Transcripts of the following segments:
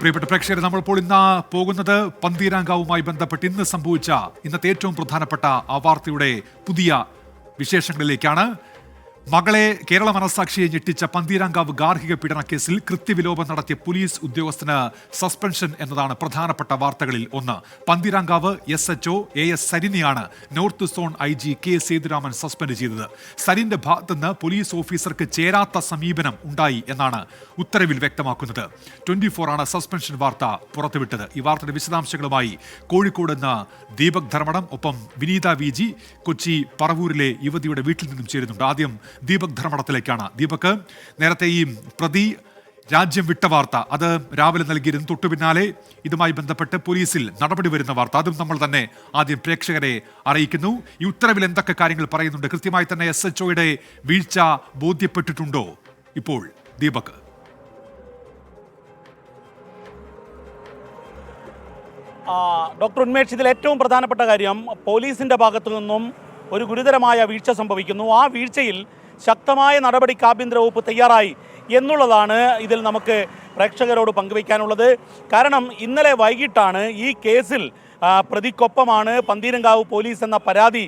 പ്രിയപ്പെട്ട പ്രേക്ഷകരെ നമ്മളിപ്പോൾ ഇന്ന് പോകുന്നത് പന്തീരാങ്കാവുമായി ബന്ധപ്പെട്ട് ഇന്ന് സംഭവിച്ച ഇന്നത്തെ ഏറ്റവും പ്രധാനപ്പെട്ട ആ വാർത്തയുടെ പുതിയ വിശേഷങ്ങളിലേക്കാണ്. മകളെ കേരള മനസാക്ഷിയെ ഞെട്ടിച്ച പന്തീരാങ്കാവ് ഗാർഹിക പീഡന കേസിൽ കൃത്യവിലോപം നടത്തിയ പോലീസ് ഉദ്യോഗസ്ഥന് സസ്പെൻഷൻ എന്നതാണ് പ്രധാനപ്പെട്ട വാർത്തകളിൽ ഒന്ന്. Pantheerankavu S H O A S സരിനെയാണ് north zone I G K Sethuraman suspend ചെയ്തത്. സരിന്റെ ഭാഗത്തുനിന്ന് പോലീസ് ഓഫീസർക്ക് ചേരാത്ത സമീപനം ഉണ്ടായി എന്നാണ് ഉത്തരവിൽ വ്യക്തമാക്കുന്നത്. ട്വന്റി ഫോർ ആണ് സസ്പെൻഷൻ വാർത്ത പുറത്തുവിട്ടത്. ഈ വാർത്തയുടെ വിശദാംശങ്ങളുമായി കോഴിക്കോട് നിന്ന് ദീപക് ധർമ്മടം ഒപ്പം വിനീത വി കൊച്ചി പറവൂരിലെ യുവതിയുടെ വീട്ടിൽ നിന്നും ചേരുന്നുണ്ട്. ആദ്യം ദീപക് ധർമ്മടത്തിലേക്കാണ്. ദീപക് നേരത്തെ ഈ പ്രതി രാജ്യം വിട്ട വാർത്ത അത് രാവിലെ നൽകിയിരുന്നു തൊട്ടു പിന്നാലെ ഇതുമായി ബന്ധപ്പെട്ട് പോലീസിൽ നടപടി വരുന്ന വാർത്ത അതും നമ്മൾ തന്നെ ആദ്യം പ്രേക്ഷകരെ അറിയിക്കുന്നു. ഈ ഉത്തരവിൽ എന്തൊക്കെ കാര്യങ്ങൾ പറയുന്നുണ്ട്? കൃത്യമായി തന്നെ എസ് എച്ച് ഒയുടെ വീഴ്ച ബോധ്യപ്പെട്ടിട്ടുണ്ടോ? ഇപ്പോൾ ദീപക്. ഡോക്ടർ ഉന്മേഷ് ഇതിൽ ഏറ്റവും പ്രധാനപ്പെട്ട കാര്യം പോലീസിന്റെ ഭാഗത്തു നിന്നും ഒരു ഗുരുതരമായ വീഴ്ച സംഭവിക്കുന്നു. ആ വീഴ്ചയിൽ ശക്തമായ നടപടിക്ക് ആഭ്യന്തര വകുപ്പ് തയ്യാറായി എന്നുള്ളതാണ് ഇതിൽ നമുക്ക് പ്രേക്ഷകരോട് പങ്കുവയ്ക്കാനുള്ളത്. കാരണം ഇന്നലെ വൈകിട്ടാണ് ഈ കേസിൽ പ്രതിക്കൊപ്പമാണ് പന്തീരങ്കാവ് പോലീസ് എന്ന പരാതി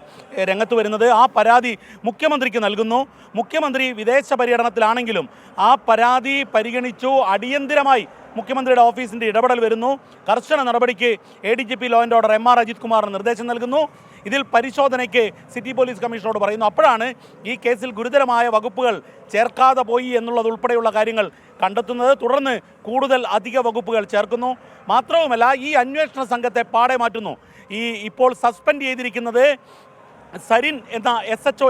രംഗത്ത് വരുന്നത്. ആ പരാതി മുഖ്യമന്ത്രിക്ക് നൽകുന്നു. മുഖ്യമന്ത്രി വിദേശ പര്യടനത്തിലാണെങ്കിലും ആ പരാതി പരിഗണിച്ചു. അടിയന്തിരമായി മുഖ്യമന്ത്രിയുടെ ഓഫീസിന്റെ ഇടപെടൽ വരുന്നു. കർശന നടപടിക്ക് A D G P law and order M R Ajith Kumar നിർദ്ദേശം നൽകുന്നു. ഇതിൽ പരിശോധനയ്ക്ക് സിറ്റി പോലീസ് കമ്മീഷണറോട് പറയുന്നു. അപ്പോഴാണ് ഈ കേസിൽ ഗുരുതരമായ വകുപ്പുകൾ ചേർക്കാതെ പോയി എന്നുള്ളത് ഉൾപ്പെടെയുള്ള കാര്യങ്ങൾ കണ്ടെത്തുന്നത്. തുടർന്ന് കൂടുതൽ അധിക വകുപ്പുകൾ ചേർക്കുന്നു. മാത്രവുമല്ല ഈ അന്വേഷണ സംഘത്തെ പാടെ മാറ്റുന്നു. ഈ ഇപ്പോൾ സസ്പെൻഡ് ചെയ്തിരിക്കുന്നത് സരിൻ എന്ന S H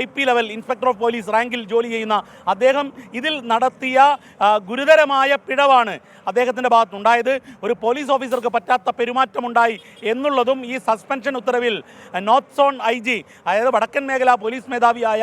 I P level inspector of police റാങ്കിൽ ജോലി ചെയ്യുന്ന അദ്ദേഹം ഇതിൽ നടത്തിയ ഗുരുതരമായ പിഴവാണ് അദ്ദേഹത്തിന്റെ ഭാഗത്തുണ്ടായത് ഒരു പോലീസ് ഓഫീസർക്ക് പറ്റാത്ത പെരുമാറ്റമുണ്ടായി എന്നുള്ളതും ഈ സസ്പെൻഷൻ ഉത്തരവിൽ നോർത്ത് സോൺ ഐ ജി അതായത് വടക്കൻ മേഖല പോലീസ് മേധാവിയായ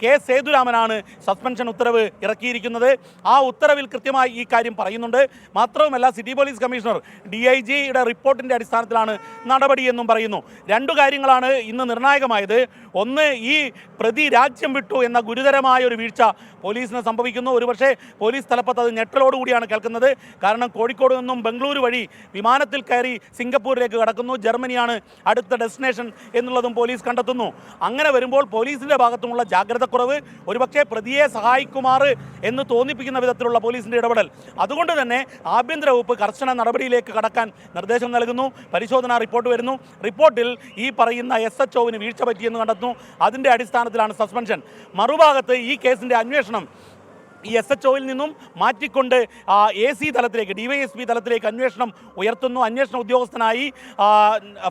കെ സേതുരാമനാണ് സസ്പെൻഷൻ ഉത്തരവ് ഇറക്കിയിരിക്കുന്നത്. ആ ഉത്തരവിൽ കൃത്യമായി ഈ കാര്യം പറയുന്നുണ്ട്. മാത്രവുമല്ല city police commissioner D I ജിയുടെ റിപ്പോർട്ടിന്റെ അടിസ്ഥാനത്തിലാണ് നടപടിയെന്നും പറയുന്നു. രണ്ടു കാര്യങ്ങളാണ് ഇന്ന് നിർണായകമായത്. ഒന്ന് ഈ പ്രതി രാജ്യം വിട്ടു എന്ന ഗുരുതരമായ ഒരു വീഴ്ച പോലീസിന് സംഭവിക്കുന്നു. ഒരുപക്ഷെ പോലീസ് തലപ്പത്ത് അത് ഞെട്ടലോടുകൂടിയാണ് കേൾക്കുന്നത്. കാരണം കോഴിക്കോട് നിന്നും ബംഗളൂരു വഴി വിമാനത്തിൽ കയറി സിംഗപ്പൂരിലേക്ക് കടക്കുന്നു. ജർമ്മനിയാണ് അടുത്ത ഡെസ്റ്റിനേഷൻ എന്നുള്ളതും പോലീസ് കണ്ടെത്തുന്നു. അങ്ങനെ വരുമ്പോൾ പോലീസിന്റെ ഭാഗത്തുമുള്ള ജാഗ്രതക്കുറവ് ഒരുപക്ഷെ പ്രതിയെ സഹായിക്കുമാർ എന്ന് തോന്നിപ്പിക്കുന്ന വിധത്തിലുള്ള പോലീസിന്റെ ഇടപെടൽ. അതുകൊണ്ട് തന്നെ ആഭ്യന്തര വകുപ്പ് കർശന നടപടിയിലേക്ക് കടക്കാൻ നിർദ്ദേശം നൽകുന്നു. പരിശോധനാ റിപ്പോർട്ട് വരുന്നു. റിപ്പോർട്ടിൽ ഈ പറയുന്ന എസ് എച്ച് വീഴ്ച പറ്റിയെന്ന് കണ്ടെത്തുന്നു. അതിന്റെ അടിസ്ഥാനത്തിലാണ് സസ്പെൻഷൻ. മറുഭാഗത്ത് ഈ കേസിന്റെ അന്വേഷണം ഈ എസ് എച്ച് ഒയിൽ നിന്നും മാറ്റിക്കൊണ്ട് എ സി തലത്തിലേക്ക് ഡി വൈ എസ് പി തലത്തിലേക്ക് അന്വേഷണം ഉയർത്തുന്നു. അന്വേഷണ ഉദ്യോഗസ്ഥനായി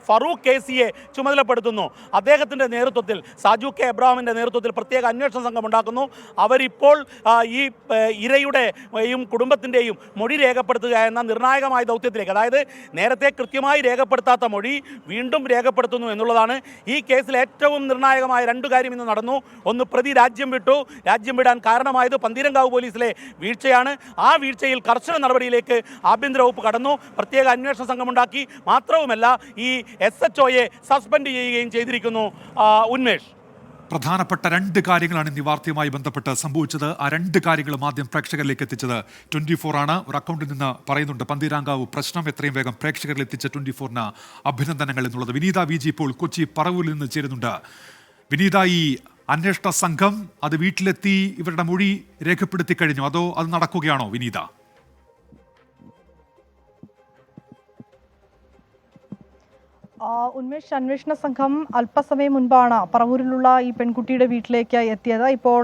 ഫറൂഖ് കെ സിയെ ചുമതലപ്പെടുത്തുന്നു. അദ്ദേഹത്തിന്റെ നേതൃത്വത്തിൽ സാജു കെ എബ്രാഹിമിന്റെ നേതൃത്വത്തിൽ പ്രത്യേക അന്വേഷണ സംഘം ഉണ്ടാക്കുന്നു. അവരിപ്പോൾ ഈ ഇരയുടെയും ഇരയുടെ കുടുംബത്തിന്റെയും മൊഴി രേഖപ്പെടുത്തുക എന്ന നിർണായകമായ ദൗത്യത്തിലേക്ക് അതായത് നേരത്തെ കൃത്യമായി രേഖപ്പെടുത്താത്ത മൊഴി വീണ്ടും രേഖപ്പെടുത്തുന്നു എന്നുള്ളതാണ് ഈ കേസിൽ ഏറ്റവും നിർണായകമായ രണ്ട് കാര്യം ഇന്ന് നടന്നു. ഒന്ന് പ്രതി രാജ്യം വിട്ടു. രാജ്യം വിടാൻ കാരണമായത് പന്തീരങ്കാവ് പോലീസിലെ വീഴ്ചയാണ്. ആ വീഴ്ചയിൽ കർശന നടപടിയിലേക്ക് ആഭ്യന്തര വകുപ്പ് കടന്നു. പ്രത്യേക അന്വേഷണ സംഘമുണ്ടാക്കി. മാത്രവുമല്ല ഈ എസ് എച്ച് ഒയെ സസ്പെൻഡ് ചെയ്യുകയും ചെയ്തിരിക്കുന്നു. ഉന്മേഷ്. പ്രധാനപ്പെട്ട രണ്ട് കാര്യങ്ങളാണ് ഇന്ന് വാർത്തയുമായി ബന്ധപ്പെട്ട് സംഭവിച്ചത്. ആ രണ്ട് കാര്യങ്ങളും ആദ്യം പ്രേക്ഷകരിലേക്ക് എത്തിച്ചത് ട്വന്റി ഫോർ ആണ്. ഒരു അക്കൗണ്ടിൽ നിന്ന് പറയുന്നുണ്ട് പന്തിരാങ്കാവ് പ്രശ്നം എത്രയും വേഗം പ്രേക്ഷകരിൽ എത്തിച്ച ട്വന്റി ഫോറിന് അഭിനന്ദനങ്ങൾ എന്നുള്ളത്. വിനീത വി ജി ഇപ്പോൾ കൊച്ചി പറവൂരിൽ നിന്ന് ചേരുന്നുണ്ട്. വിനീത ഈ അന്വേഷണ സംഘം അത് വീട്ടിലെത്തി ഇവരുടെ മൊഴി രേഖപ്പെടുത്തി കഴിഞ്ഞു. അതോ അത് നടക്കുകയാണോ വിനീത? ഉന്മേഷ് അന്വേഷണ സംഘം അല്പസമയം മുൻപാണ് പറവൂരിലുള്ള ഈ പെൺകുട്ടിയുടെ വീട്ടിലേക്ക് എത്തിയത്. ഇപ്പോൾ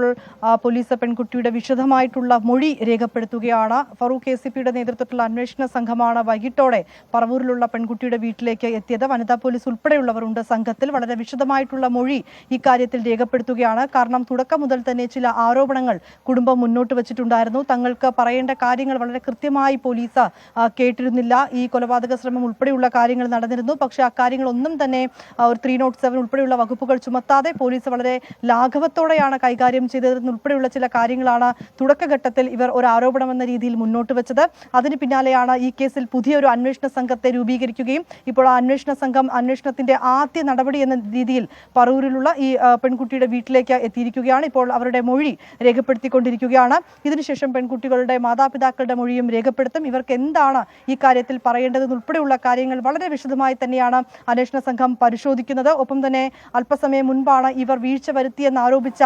പോലീസ് പെൺകുട്ടിയുടെ വിശദമായിട്ടുള്ള മൊഴി രേഖപ്പെടുത്തുകയാണ്. ഫറൂഖ് എ സി പിയുടെ നേതൃത്വത്തിലുള്ള അന്വേഷണ സംഘമാണ് വൈകിട്ടോടെ പറവൂരിലുള്ള പെൺകുട്ടിയുടെ വീട്ടിലേക്ക് എത്തിയത്. വനിതാ പോലീസ് ഉൾപ്പെടെയുള്ളവരുണ്ട് സംഘത്തിൽ. വളരെ വിശദമായിട്ടുള്ള മൊഴി ഇക്കാര്യത്തിൽ രേഖപ്പെടുത്തുകയാണ്. കാരണം തുടക്കം മുതൽ തന്നെ ചില ആരോപണങ്ങൾ കുടുംബം മുന്നോട്ട് വച്ചിട്ടുണ്ടായിരുന്നു. തങ്ങൾക്ക് പറയേണ്ട കാര്യങ്ങൾ വളരെ കൃത്യമായി പോലീസ് കേട്ടിരുന്നില്ല. ഈ കൊലപാതക ശ്രമം ഉൾപ്പെടെയുള്ള കാര്യങ്ങൾ നടന്നിരുന്നു. പക്ഷേ അക്കാര്യം കാര്യങ്ങളൊന്നും തന്നെ ഒരു ത്രീ നോട്ട് സെവൻ ഉൾപ്പെടെയുള്ള വകുപ്പുകൾ ചുമത്താതെ പോലീസ് വളരെ ലാഘവത്തോടെയാണ് കൈകാര്യം ചെയ്തതെന്നുൾപ്പെടെയുള്ള ചില കാര്യങ്ങളാണ് തുടക്കഘട്ടത്തിൽ ഇവർ ഒരു ആരോപണം എന്ന രീതിയിൽ മുന്നോട്ട് വെച്ചത്. അതിന് പിന്നാലെയാണ് ഈ കേസിൽ പുതിയൊരു അന്വേഷണ സംഘത്തെ രൂപീകരിക്കുകയും ഇപ്പോൾ ആ അന്വേഷണ സംഘം അന്വേഷണത്തിന്റെ ആദ്യ നടപടി എന്ന രീതിയിൽ പറൂരിലുള്ള ഈ പെൺകുട്ടിയുടെ വീട്ടിലേക്ക് എത്തിയിരിക്കുകയാണ്. ഇപ്പോൾ അവരുടെ മൊഴി രേഖപ്പെടുത്തിക്കൊണ്ടിരിക്കുകയാണ്. ഇതിനുശേഷം പെൺകുട്ടികളുടെ മാതാപിതാക്കളുടെ മൊഴിയും രേഖപ്പെടുത്തും. ഇവർക്ക് എന്താണ് ഈ കാര്യത്തിൽ പറയേണ്ടതെന്ന് ഉൾപ്പെടെയുള്ള കാര്യങ്ങൾ വളരെ വിശദമായി തന്നെയാണ് അന്വേഷണ സംഘം പരിശോധിക്കുന്നത്. ഒപ്പം തന്നെ അല്പസമയം മുൻപാണ് ഇവർ വീഴ്ച വരുത്തിയെന്ന് ആരോപിച്ച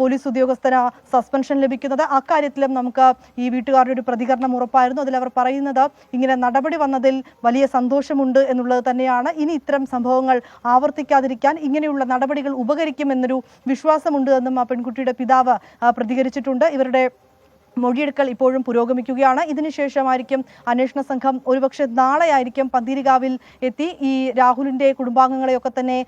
പോലീസ് ഉദ്യോഗസ്ഥന് സസ്പെൻഷൻ ലഭിക്കുന്നത്. അക്കാര്യത്തിലും നമുക്ക് ഈ വീട്ടുകാരുടെ ഒരു പ്രതികരണം ഉറപ്പായിരുന്നു. അതിൽ അവർ പറയുന്നത് ഇങ്ങനെ നടപടി വന്നതിൽ വലിയ സന്തോഷമുണ്ട് എന്നുള്ളത് തന്നെയാണ്. ഇനി ഇത്തരം സംഭവങ്ങൾ ആവർത്തിക്കാതിരിക്കാൻ ഇങ്ങനെയുള്ള നടപടികൾ ഉപകരിക്കുമെന്നൊരു വിശ്വാസമുണ്ട് എന്നും ആ പെൺകുട്ടിയുടെ പിതാവ് പ്രതികരിച്ചിട്ടുണ്ട്. ഇവരുടെ മൊഴിയെടുക്കൽ ഇപ്പോഴും പുരോഗമിക്കുകയാണ്. ഇതിനുശേഷമായിരിക്കും അന്വേഷണ സംഘം ഒരുപക്ഷെ നാളെ ആയിരിക്കും പന്തീരികാവിൽ എത്തി ഈ രാഹുലിന്റെ കുടുംബാംഗങ്ങളെയൊക്കെ തന്നെ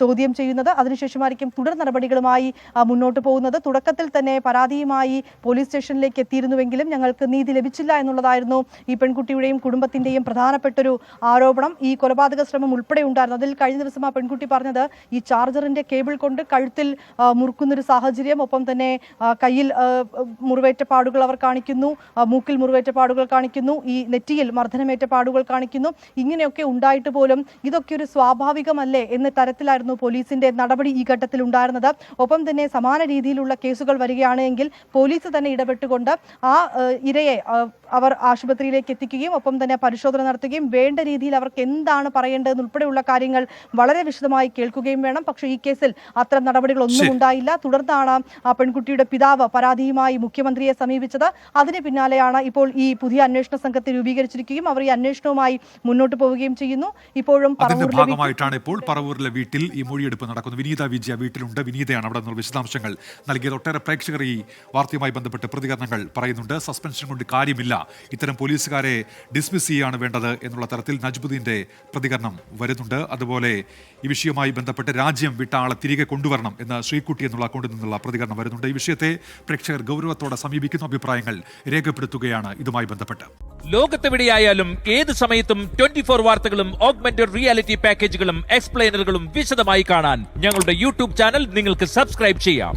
ചോദ്യം ചെയ്യുന്നത്. അതിനുശേഷമായിരിക്കും തുടർ നടപടികളുമായി മുന്നോട്ട് പോകുന്നത്. തുടക്കത്തിൽ തന്നെ പരാതിയുമായി പോലീസ് സ്റ്റേഷനിലേക്ക് എത്തിയിരുന്നുവെങ്കിലും ഞങ്ങൾക്ക് നീതി ലഭിച്ചില്ല എന്നുള്ളതായിരുന്നു ഈ പെൺകുട്ടിയുടെയും കുടുംബത്തിന്റെയും പ്രധാനപ്പെട്ടൊരു ആരോപണം. ഈ കൊലപാതക ശ്രമം ഉൾപ്പെടെ ഉണ്ടായിരുന്നു. അതിൽ കഴിഞ്ഞ ദിവസം ആ പെൺകുട്ടി പറഞ്ഞത് ഈ ചാർജറിന്റെ കേബിൾ കൊണ്ട് കഴുത്തിൽ മുറുക്കുന്നൊരു സാഹചര്യം ഒപ്പം തന്നെ കയ്യിൽ മുറിവേറ്റ അവർ കാണിക്കുന്നു. മൂക്കിൽ മുറിവേറ്റ പാടുകൾ കാണിക്കുന്നു. ഈ നെറ്റിയിൽ മർദ്ദനമേറ്റ പാടുകൾ കാണിക്കുന്നു. ഇങ്ങനെയൊക്കെ ഉണ്ടായിട്ട് പോലും ഇതൊക്കെ ഒരു സ്വാഭാവികമല്ലേ എന്ന തരത്തിലായിരുന്നു പോലീസിന്റെ നടപടി ഈ ഘട്ടത്തിൽ ഉണ്ടായിരുന്നത്. ഒപ്പം തന്നെ സമാന രീതിയിലുള്ള കേസുകൾ വരികയാണെങ്കിൽ പോലീസ് തന്നെ ഇടപെട്ടുകൊണ്ട് ആ ആ, ഇരയെ അവർ ആശുപത്രിയിലേക്ക് എത്തിക്കുകയും ഒപ്പം തന്നെ പരിശോധന നടത്തുകയും വേണ്ട രീതിയിൽ അവർക്ക് എന്താണ് പറയേണ്ടതെന്ന് ഉൾപ്പെടെയുള്ള കാര്യങ്ങൾ വളരെ വിശദമായി കേൾക്കുകയും വേണം. പക്ഷേ ഈ കേസിൽ അത്തരം നടപടികളൊന്നും ഉണ്ടായില്ല. തുടർന്നാണ് ആ പെൺകുട്ടിയുടെ പിതാവ് പരാതിയുമായി മുഖ്യമന്ത്രിയെ സമീപിച്ചത്. അതിന് പിന്നാലെയാണ് ഇപ്പോൾ ഈ പുതിയ അന്വേഷണ സംഘത്തെ രൂപീകരിച്ചിരിക്കുകയും അവർ ഈ അന്വേഷണവുമായി മുന്നോട്ട് പോവുകയും ചെയ്യുന്നു. ഇപ്പോഴും അതിന്റെ ഭാഗമായിട്ടാണ് ഇപ്പോൾ പറവൂരിലെ വീട്ടിൽ ഈ മൊഴിയെടുപ്പ് നടക്കുന്നത്. വിനീത വിജയ വീട്ടിലുണ്ട്. വിനീതയാണ് അവിടെ നിന്നുള്ള വിശദാംശങ്ങൾ നൽകിയത്. ഒട്ടേറെ പ്രേക്ഷകർ ഈ വാർത്തയുമായി ബന്ധപ്പെട്ട് പ്രതികരണങ്ങൾ പറയുന്നുണ്ട്. സസ്പെൻഷൻ കൊണ്ട് കാര്യമില്ല. ഇത്തരം പോലീസുകാരെ ഡിസ്മിസ് ചെയ്യുകയാണ് വേണ്ടത് എന്നുള്ള തരത്തിൽ നജ്ബുദ്ദീന്റെ പ്രതികരണം വരുന്നുണ്ട്. അതുപോലെ ഈ വിഷയവുമായി ബന്ധപ്പെട്ട് രാജ്യം വിട്ട ആളെ തിരികെ കൊണ്ടുവരണം എന്ന് ശ്രീകുട്ടി എന്നുള്ള അക്കൗണ്ടിൽ നിന്നുള്ള പ്രതികരണം വരുന്നുണ്ട്. ഈ വിഷയത്തെ പ്രേക്ഷകർ ഗൗരവത്തോടെ സമീപിക്കുന്ന. അഭിപ്രായങ്ങൾ രേഖപ്പെടുത്തുകയാണ് ഇതുമായി ബന്ധപ്പെട്ട്. ലോകത്തെവിടെയായാലും ഏത് സമയത്തും ട്വന്റി ഫോർ വാർത്തകളും ഓഗ്മെന്റഡ് റിയാലിറ്റി പാക്കേജുകളും എക്സ്പ്ലെയിനറുകളും വിശദമായി കാണാൻ ഞങ്ങളുടെ യൂട്യൂബ് ചാനൽ നിങ്ങൾക്ക് സബ്സ്ക്രൈബ് ചെയ്യാം.